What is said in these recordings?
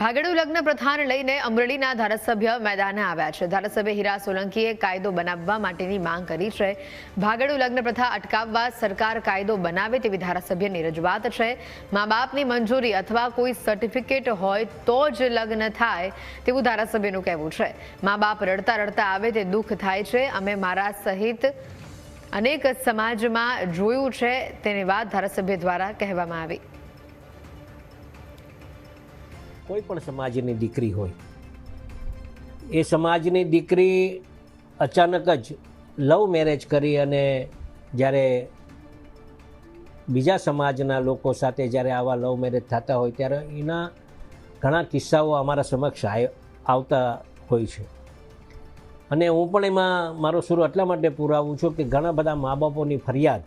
ભાગડુ લગ્ન પ્રથાને લઈને અમરેલીના ધારાસભ્ય મેદાને આવ્યા છે. ધારાસભ્ય હીરા સોલંકીએ કાયદો બનાવવા માટેની માંગ કરી છે. ભાગડુ લગ્ન પ્રથા અટકાવવા સરકાર કાયદો બનાવે તેવી ધારાસભ્યની રજૂઆત છે. મા બાપની મંજૂરી અથવા કોઈ સર્ટિફિકેટ હોય તો જ લગ્ન થાય તેવું ધારાસભ્યનું કહેવું છે. મા બાપ રડતા રડતા આવે તે દુઃખ થાય છે. અમે મારા સહિત અનેક સમાજમાં જોયું છે. તેની વાત ધારાસભ્ય દ્વારા કહેવામાં આવી. કોઈ પણ સમાજની દીકરી હોય, એ સમાજની દીકરી અચાનક જ લવ મેરેજ કરી અને જ્યારે બીજા સમાજના લોકો સાથે જ્યારે આવા લવ મેરેજ થતા હોય, ત્યારે એના ઘણા કિસ્સાઓ અમારા સમક્ષ આવતા હોય છે. અને હું પણ એમાં મારો સુર એટલા માટે પુરાવું છું કે ઘણા બધા મા બાપોની ફરિયાદ,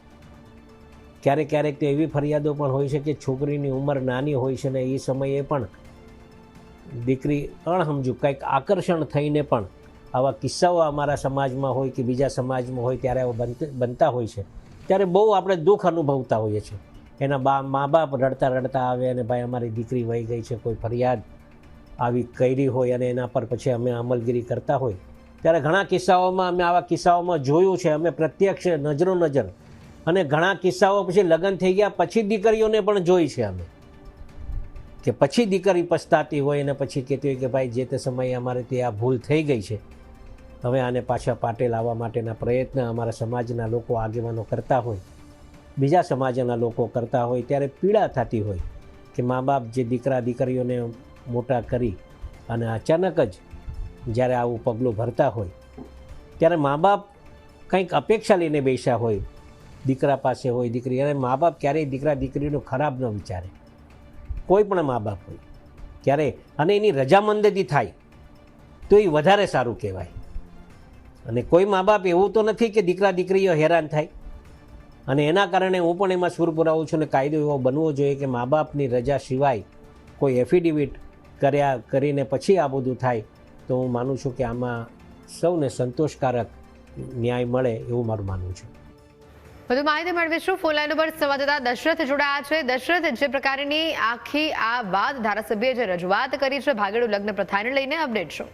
ક્યારેક ક્યારેક તો એવી ફરિયાદો પણ હોય છે કે છોકરીની ઉંમર નાની હોય છે ને એ સમયે પણ દીકરી અણસમજું કંઈક આકર્ષણ થઈને પણ આવા કિસ્સાઓ અમારા સમાજમાં હોય કે બીજા સમાજમાં હોય, ત્યારે આવા બનત- હોય છે. ત્યારે બહુ આપણે દુઃખ અનુભવતા હોઈએ છીએ. એના બા, મા બાપ રડતા રડતા આવે અને ભાઈ અમારી દીકરી વહી ગઈ છે, કોઈ ફરિયાદ આવી કરી હોય અને એના પર પછી અમે અમલગીરી કરતા હોય. ત્યારે ઘણા કિસ્સાઓમાં અમે આવા કિસ્સાઓમાં જોયું છે, અમે પ્રત્યક્ષ નજરો નજર અને ઘણા કિસ્સાઓ પછી લગ્ન થઈ ગયા, પછી દીકરીઓને પણ જોઈ છે અમે. કે પછી દીકરી પછતાતી હોય અને પછી કહેતી હોય કે ભાઈ જે તે સમયે અમારે તે આ ભૂલ થઈ ગઈ છે, હવે આને પાછા પાટે લાવવા માટેના પ્રયત્ન અમારા સમાજના લોકો આગેવાનો કરતા હોય, બીજા સમાજના લોકો કરતા હોય, ત્યારે પીડા થતી હોય કે મા બાપ જે દીકરા દીકરીઓને મોટા કરી અને અચાનક જ જ્યારે આવું પગલું ભરતા હોય, ત્યારે મા બાપ કંઈક અપેક્ષા લઈને બેસ્યા હોય, દીકરા પાસે હોય દીકરી, અને મા બાપ ક્યારેય દીકરા દીકરીનું ખરાબ ન વિચારે. કોઈ પણ મા બાપ હોય ત્યારે અને એની રજામંદથી થાય, તો એ વધારે સારું કહેવાય. અને કોઈ મા બાપ એવું તો નથી કે દીકરા દીકરીઓ હેરાન થાય. અને એના કારણે હું પણ એમાં સુર પુરાવું છું અને કાયદો એવો બનવો જોઈએ કે મા બાપની રજા સિવાય કોઈ એફિડેવિટ કર્યા, કરીને પછી આ બધું થાય, તો હું માનું છું કે આમાં સૌને સંતોષકારક ન્યાય મળે એવું મારું માનવું છે. વધુ માહિતી મેળવીશું. ફોન લાઈન ઉપર સંવાદદાતા દશરથ જોડાયા છે. દશરથ, જે પ્રકારની આખી આ વાત ધારાસભ્યએ જે રજૂઆત કરી છે, ભાગેડુ લગ્ન પ્રથાને લઈને અપડેટ છો.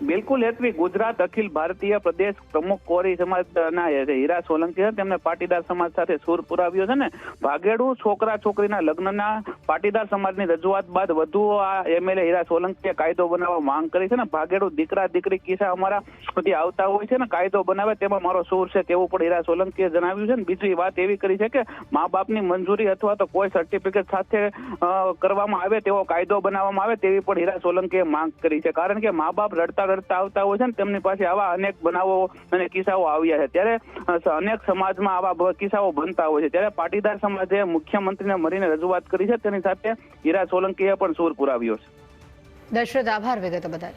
બિલકુલ હેતવી. ગુજરાત, અખિલ ભારતીય પ્રદેશ પ્રમુખ કોરી સમાજના હીરા સોલંકી તેમને પાટીદાર સમાજ સાથે સુર પુરાવ્યો છે ને. ભાગેડુ છોકરા છોકરીના લગ્નના પાટીદાર સમાજની રજૂઆત બાદ વધુ આ એમએલએ હીરા સોલંકીએ કાયદો બનાવવા માંગ કરી છે ને. ભાગેડુ દીકરા દીકરી કિસ્સા અમારા સુધી આવતા હોય છે ને, કાયદો બનાવે તેમાં મારો સુર છે તેવું પણ હીરા સોલંકીએ જણાવ્યું છે ને. બીજી વાત એવી કરી છે કે મા બાપની મંજૂરી અથવા તો કોઈ સર્ટિફિકેટ સાથે કરવામાં આવે તેવો કાયદો બનાવવામાં આવે તેવી પણ હીરા સોલંકીએ માંગ કરી છે. કારણ કે મા બાપ રડતા રડતા આવતા હોય છે ને, તેમની પાસે આવા અનેક બનાવો અને કિસ્સાઓ આવ્યા છે. ત્યારે અનેક સમાજમાં આવા કિસ્સાઓ બનતા હોય છે. ત્યારે પાટીદાર સમાજે મુખ્યમંત્રીને મળીને રજૂઆત કરી છે. તેની સાથે હીરા સોલંકીએ પણ સૂર પુરાવ્યો છે. દશરથ, આભાર વિગતો બદલ